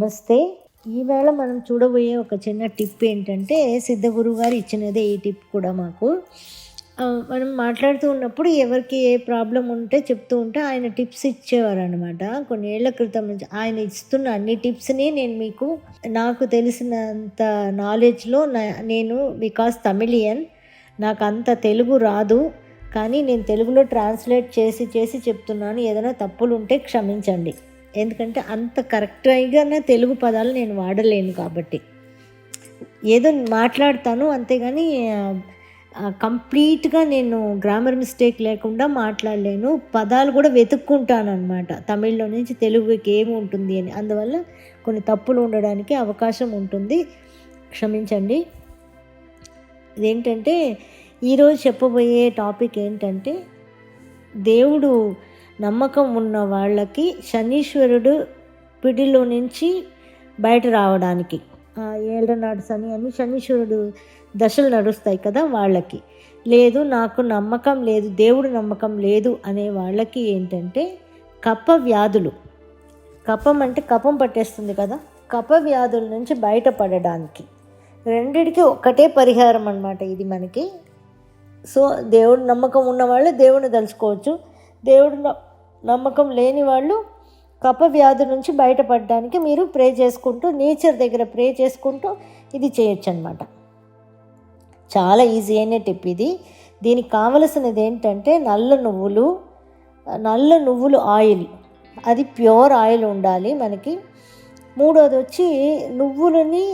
నమస్తే. ఈవేళ మనం చూడబోయే ఒక చిన్న టిప్ ఏంటంటే సిద్ధగురు గారు ఇచ్చినదే ఈ టిప్ కూడా మాకు. మనం మాట్లాడుతూ ఉన్నప్పుడు ఎవరికి ఏ ప్రాబ్లం ఉంటే చెప్తూ ఉంటే ఆయన టిప్స్ ఇచ్చేవారు అనమాట కొన్ని ఏళ్ళ క్రితం నుంచి ఆయన ఇస్తున్న అన్ని టిప్స్ని నేను మీకు నాకు తెలిసినంత నాలెడ్జ్లో నేను బికాస్ తమిళియన్ నాకు అంత తెలుగు రాదు. కానీ నేను తెలుగులో ట్రాన్స్లేట్ చేసి చేసి చెప్తున్నాను. ఏదైనా తప్పులు ఉంటే క్షమించండి. ఎందుకంటే అంత కరెక్ట్గా తెలుగు పదాలు నేను వాడలేను కాబట్టి. ఏదో మాట్లాడతాను అంతేగాని కంప్లీట్గా నేను గ్రామర్ మిస్టేక్ లేకుండా మాట్లాడలేను. పదాలు కూడా వెతుక్కుంటాను అనమాట తమిళ్ళో నుంచి తెలుగుకి ఏమి ఉంటుంది అని. అందువల్ల కొన్ని తప్పులు ఉండడానికి అవకాశం ఉంటుంది. క్షమించండి. ఇదేంటంటే ఈరోజు చెప్పబోయే టాపిక్ ఏంటంటే దేవుడు నమ్మకం ఉన్న వాళ్ళకి శనీశ్వరుడు పిడిలో నుంచి బయట రావడానికి. ఏళ్ళనాడు శని అని శనీశ్వరుడు దశలు నడుస్తాయి కదా వాళ్ళకి. లేదు నాకు నమ్మకం లేదు దేవుడు నమ్మకం లేదు అనే వాళ్ళకి ఏంటంటే కప్ప వ్యాధులు. కప్పం అంటే కపం పట్టేస్తుంది కదా కప వ్యాధుల నుంచి బయటపడడానికి రెండిటికి ఒకటే పరిహారం అన్నమాట ఇది మనకి. సో దేవుడు నమ్మకం ఉన్నవాళ్ళు దేవుడిని తలుచుకోవచ్చు. దేవుడు నమ్మకం లేని వాళ్ళు కప వ్యాధి నుంచి బయటపడడానికి మీరు ప్రే చేసుకుంటూ నేచర్ దగ్గర ప్రే చేసుకుంటూ ఇది చేయొచ్చు అనమాట చాలా ఈజీ అయిన టిప్ ఇది. దీనికి కావలసినది ఏంటంటే నల్ల నువ్వులు నల్ల నువ్వులు ఆయిల్ అది ప్యూర్ ఆయిల్ ఉండాలి మనకి. మూడోది వచ్చి నువ్వులని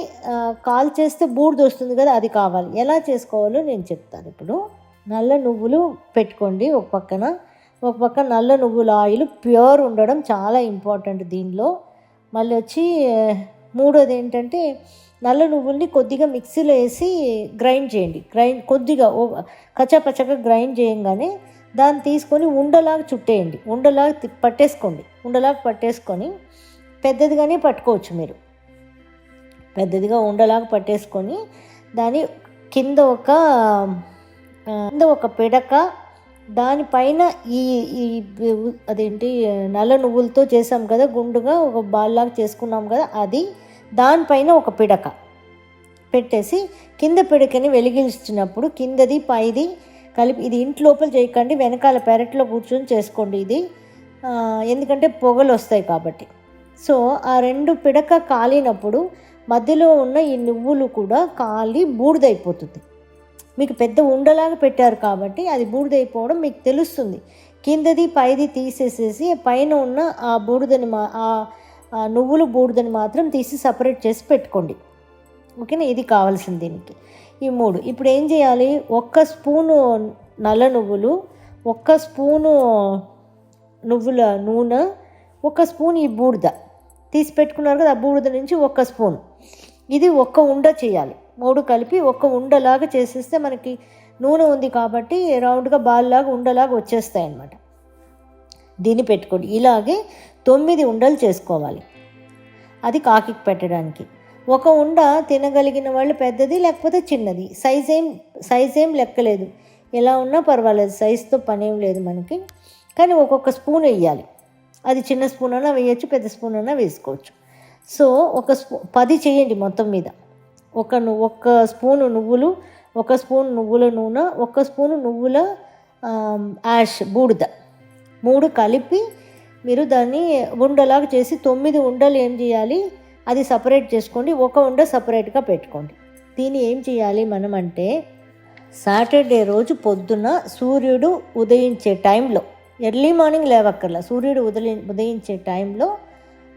కాల్ చేస్తే బూడిద వస్తుంది కదా అది కావాలి. ఎలా చేసుకోవాలో నేను చెప్తాను. ఇప్పుడు నల్ల నువ్వులు పెట్టుకోండి ఒక పక్కన. ఒక పక్క నల్ల నువ్వుల ఆయిల్ ప్యూర్ ఉండడం చాలా ఇంపార్టెంట్ దీనిలో. మళ్ళీ వచ్చి మూడోది ఏంటంటే నల్ల నువ్వుల్ని కొద్దిగా మిక్సీలో వేసి గ్రైండ్ చేయండి. గ్రైండ్ కొద్దిగా కచ్చపచ్చగా గ్రైండ్ చేయంగానే దాన్ని తీసుకొని ఉండలాగా చుట్టేయండి. ఉండలాగా పట్టేసుకోండి. ఉండలాగా పట్టేసుకొని పెద్దదిగానే పట్టుకోవచ్చు మీరు. పెద్దదిగా ఉండలాగా పట్టేసుకొని దాని కింద ఒక కింద ఒక పిడక దానిపైన ఈ ఈ అదేంటి నల్ల నువ్వులతో చేసాం కదా గుండుగా ఒక బాల్లాగా చేసుకున్నాం కదా అది దానిపైన ఒక పిడక పెట్టేసి కింద పిడకని వెలిగించినప్పుడు కిందది పైది కలిపి ఇది ఇంటి లోపల చేయకండి వెనకాల పెరట్లో కూర్చొని చేసుకోండి ఇది. ఎందుకంటే పొగలు వస్తాయి కాబట్టి. సో ఆ రెండు పిడక కాలినప్పుడు మధ్యలో ఉన్న ఈ నువ్వులు కూడా కాలి బూడిదైపోతుంది. మీకు పెద్ద ఉండలాగా పెట్టారు కాబట్టి అది బూడిదైపోవడం మీకు తెలుస్తుంది. కిందది పైది తీసేసేసి పైన ఉన్న ఆ బూడిదని మా ఆ నువ్వులు బూడిదని మాత్రం తీసి సపరేట్ చేసి పెట్టుకోండి. ఓకేనా? ఇది కావాల్సింది దీనికి. ఈ మూడు. ఇప్పుడు ఏం చేయాలి? ఒక్క స్పూను నల్ల నువ్వులు ఒక్క స్పూను నువ్వుల నూనె ఒక స్పూన్ ఈ బూడిద. తీసి పెట్టుకున్నారు కదా ఆ బూడిద నుంచి ఒక్క స్పూన్. ఇది ఒక్క ఉండ చేయాలి. మూడు కలిపి ఒక్క ఉండలాగా చేసేస్తే మనకి నూనె ఉంది కాబట్టి రౌండ్గా బాల్లాగా ఉండలాగా వచ్చేస్తాయి అన్నమాట దీన్ని పెట్టుకోండి. ఇలాగే తొమ్మిది ఉండలు చేసుకోవాలి. అది కాకికి పెట్టడానికి. ఒక ఉండ తినగలిగిన వాళ్ళు పెద్దది లేకపోతే చిన్నది. సైజ్ ఏం సైజ్ ఏం లెక్కలేదు. ఎలా ఉన్నా పర్వాలేదు. సైజుతో పని ఏం లేదు మనకి. కానీ ఒక్కొక్క స్పూన్ వేయాలి అది చిన్న స్పూన్ అయినా వేయచ్చు పెద్ద స్పూన్ అయినా వేసుకోవచ్చు. సో ఒక స్పూ పది చేయండి మొత్తం మీద. ఒక ను- ఒక్క స్పూను నువ్వులు ఒక స్పూన్ నువ్వుల నూనె ఒక స్పూను నువ్వుల యాష్ బూడిద. మూడు కలిపి మీరు దాన్ని ఉండలాగా చేసి తొమ్మిది ఉండలు ఏం చేయాలి? అది సపరేట్ చేసుకోండి. ఒక ఉండ సపరేట్గా పెట్టుకోండి. దీన్ని ఏం చేయాలి మనం అంటే సాటర్డే రోజు పొద్దున సూర్యుడు ఉదయించే టైంలో ఎర్లీ మార్నింగ్ లేవక్కర్లా సూర్యుడు ఉదయ ఉదయించే టైంలో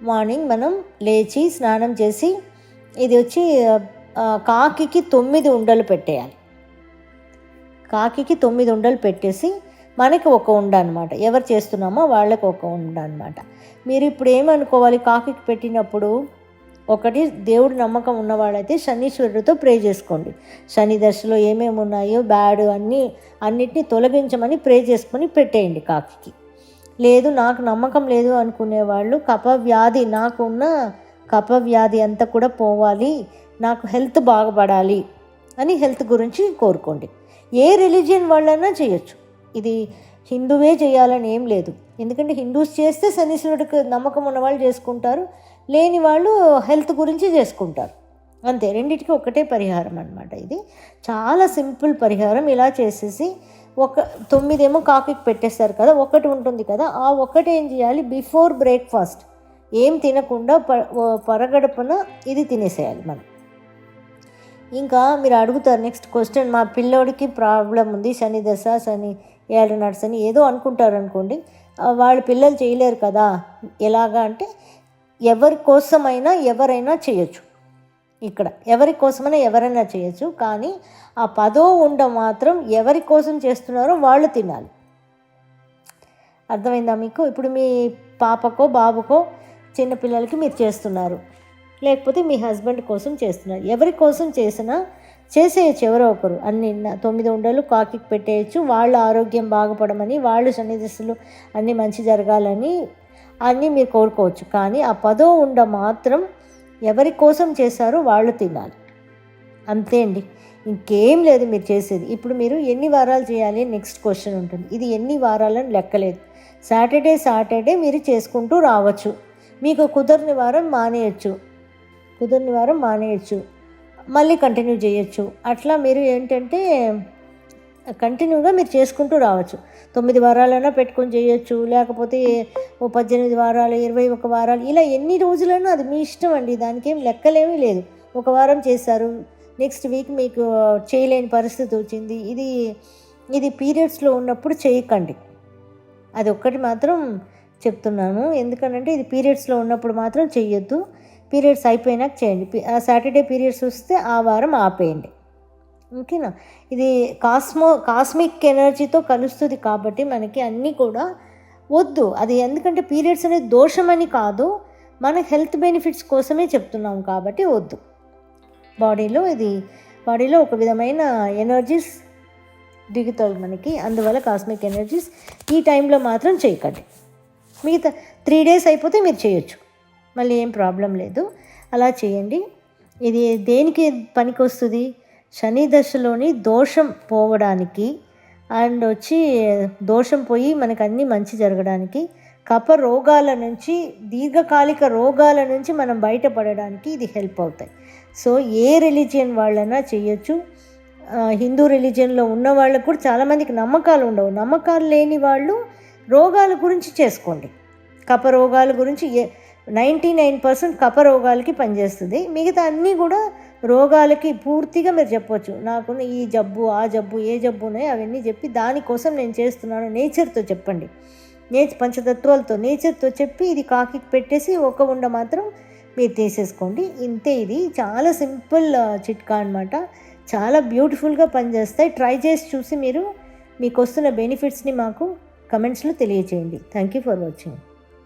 మార్నింగ్ మనం లేచి స్నానం చేసి ఇది వచ్చి కాకికి తొమ్మిది ఉండలు పెట్టేయాలి. కాకికి తొమ్మిది ఉండలు పెట్టేసి మనకి ఒక ఉండ అనమాట ఎవరు చేస్తున్నామో వాళ్ళకి ఒక ఉండ అనమాట మీరు ఇప్పుడు ఏమనుకోవాలి? కాకికి పెట్టినప్పుడు ఒకటి దేవుడి నమ్మకం ఉన్నవాళ్ళైతే శనీశ్వరుడితో ప్రే చేసుకోండి. శని దశలో ఏమేమి ఉన్నాయో బ్యాడ్ అన్నీ అన్నిటినీ తొలగించమని ప్రే చేసుకొని పెట్టేయండి కాకి లేదు నాకు నమ్మకం లేదు అనుకునే వాళ్ళు కప వ్యాధి నాకున్న కప వ్యాధి అంతా కూడా పోవాలి. నాకు హెల్త్ బాగుపడాలి అని హెల్త్ గురించి కోరుకోండి. ఏ రిలీజియన్ వాళ్ళైనా చేయొచ్చు. ఇది హిందువే చేయాలని ఏం లేదు. ఎందుకంటే హిందూస్ చేస్తే శనీశ్వరుడికి నమ్మకం ఉన్న వాళ్ళు చేసుకుంటారు లేని వాళ్ళు హెల్త్ గురించి చేసుకుంటారు. అంతే రెండింటికి ఒకటే పరిహారం అనమాట ఇది. చాలా సింపుల్ పరిహారం. ఇలా చేసేసి ఒక తొమ్మిదేమో కాకికి పెట్టేస్తారు కదా ఒకటి ఉంటుంది కదా ఆ ఒకటి ఏం చేయాలి? Before breakfast. ఏం తినకుండా ప పరగడపున ఇది తినేసేయాలి మనం. ఇంకా మీరు అడుగుతారు నెక్స్ట్ క్వశ్చన్ మా పిల్లోడికి ప్రాబ్లం ఉంది శని దశ శని ఏడు నట్స్ అని ఏదో అనుకుంటారు అనుకోండి వాళ్ళ పిల్లలు చేయలేరు కదా ఎలాగా అంటే ఎవరి కోసమైనా ఎవరైనా చేయొచ్చు. ఇక్కడ ఎవరి కోసమైనా ఎవరైనా చేయొచ్చు కానీ ఆ పదో ఉండ మాత్రం ఎవరి కోసం చేస్తున్నారో వాళ్ళు తినాలి. అర్థమైందా మీకు? ఇప్పుడు మీ పాపకో బాబుకో చిన్నపిల్లలకి మీరు చేస్తున్నారు. లేకపోతే మీ హస్బెండ్ కోసం చేస్తున్నారు ఎవరి కోసం చేసినా చేసేయచ్చు ఎవరో ఒకరు. అన్ని తొమ్మిది ఉండలు కాకికి పెట్టేయచ్చు. వాళ్ళ ఆరోగ్యం బాగుపడమని వాళ్ళు సన్నిధిస్తులు అన్నీ మంచి జరగాలని అన్నీ మీరు కోరుకోవచ్చు. కానీ ఆ పదో ఉండ మాత్రం ఎవరి కోసం చేశారో వాళ్ళు తినాలి. అంతే అండి. ఇంకేం లేదు మీరు చేసేది. ఇప్పుడు మీరు ఎన్ని వారాలు చేయాలి? నెక్స్ట్ క్వశ్చన్ ఉంటుంది. ఇది ఎన్ని వారాలని లెక్కలేదు. సాటర్డే సాటర్డే మీరు చేసుకుంటూ రావచ్చు. మీకు కుదరని వారం మానేయచ్చు. కుదిరిన వారం మానేయచ్చు. మళ్ళీ కంటిన్యూ చేయొచ్చు. అట్లా మీరు ఏంటంటే కంటిన్యూగా మీరు చేసుకుంటూ రావచ్చు. తొమ్మిది వారాలైనా పెట్టుకొని చేయొచ్చు. లేకపోతే ఓ పద్దెనిమిది వారాలు ఇరవై ఒక వారాలు ఇలా ఎన్ని రోజులైనా అది మీ ఇష్టం అండి. దానికి ఏం లెక్కలేమీ లేదు. ఒక వారం చేశారు. నెక్స్ట్ వీక్ మీకు చేయలేని పరిస్థితి వచ్చింది. ఇది ఇది పీరియడ్స్లో ఉన్నప్పుడు చేయకండి. అది ఒక్కటి మాత్రం చెప్తున్నాను. ఎందుకంటే ఇది పీరియడ్స్లో ఉన్నప్పుడు మాత్రం చెయ్యొద్దు. పీరియడ్స్ అయిపోయినాక చేయండి. ఆ సాటర్డే పీరియడ్స్ వస్తే ఆ వారం ఆపేయండి. ఓకేనా? ఇది కాస్మో కాస్మిక్ ఎనర్జీతో కలుస్తుంది కాబట్టి మనకి అన్నీ కూడా వద్దు. అది ఎందుకంటే పీరియడ్స్ అనేది దోషమని కాదు. మన హెల్త్ బెనిఫిట్స్ కోసమే చెప్తున్నాం కాబట్టి వద్దు. బాడీలో ఇది బాడీలో ఒక విధమైన ఎనర్జీస్ దిగుతాయి మనకి. అందువల్ల కాస్మిక్ ఎనర్జీస్ ఈ టైంలో మాత్రం చేయకండి. మిగతా త్రీ డేస్ అయిపోతే మీరు చేయొచ్చు. మళ్ళీ ఏం ప్రాబ్లం లేదు. అలా చేయండి. ఇది దేనికి పనికి వస్తుంది శని దశలోని దోషం పోవడానికి అండ్ వచ్చి దోషం పోయి మనకు అన్నీ మంచి జరగడానికి కప రోగాల నుంచి దీర్ఘకాలిక రోగాల నుంచి మనం బయటపడడానికి ఇది హెల్ప్ అవుతాయి. సో ఏ రిలీజియన్ వాళ్ళైనా చేయొచ్చు. హిందూ రిలీజియన్లో ఉన్న వాళ్ళకు కూడా చాలామందికి నమ్మకాలు ఉండవు. నమ్మకాలు లేని వాళ్ళు రోగాల గురించి చేసుకోండి. కప రోగాల గురించి ఏ నైంటీ నైన్ పర్సెంట్ కప రోగాలకి పనిచేస్తుంది. మిగతా అన్నీ కూడా రోగాలకి పూర్తిగా మీరు చెప్పవచ్చు నాకు ఈ జబ్బు ఆ జబ్బు ఏ జబ్బు ఉన్నాయో అవన్నీ చెప్పి దానికోసం నేను చేస్తున్నాను. నేచర్తో చెప్పండి. నేచర్ పంచతత్వాలతో నేచర్తో చెప్పి ఇది కాకి పెట్టేసి ఒక ఉండ మాత్రం మీరు తీసేసుకోండి. ఇంతే ఇది. చాలా సింపుల్ చిట్కా అనమాట చాలా బ్యూటిఫుల్గా పనిచేస్తాయి. ట్రై చేసి చూసి మీరు మీకు వస్తున్న బెనిఫిట్స్ని మాకు కమెంట్స్లో తెలియచేయండి. Thank you for watching.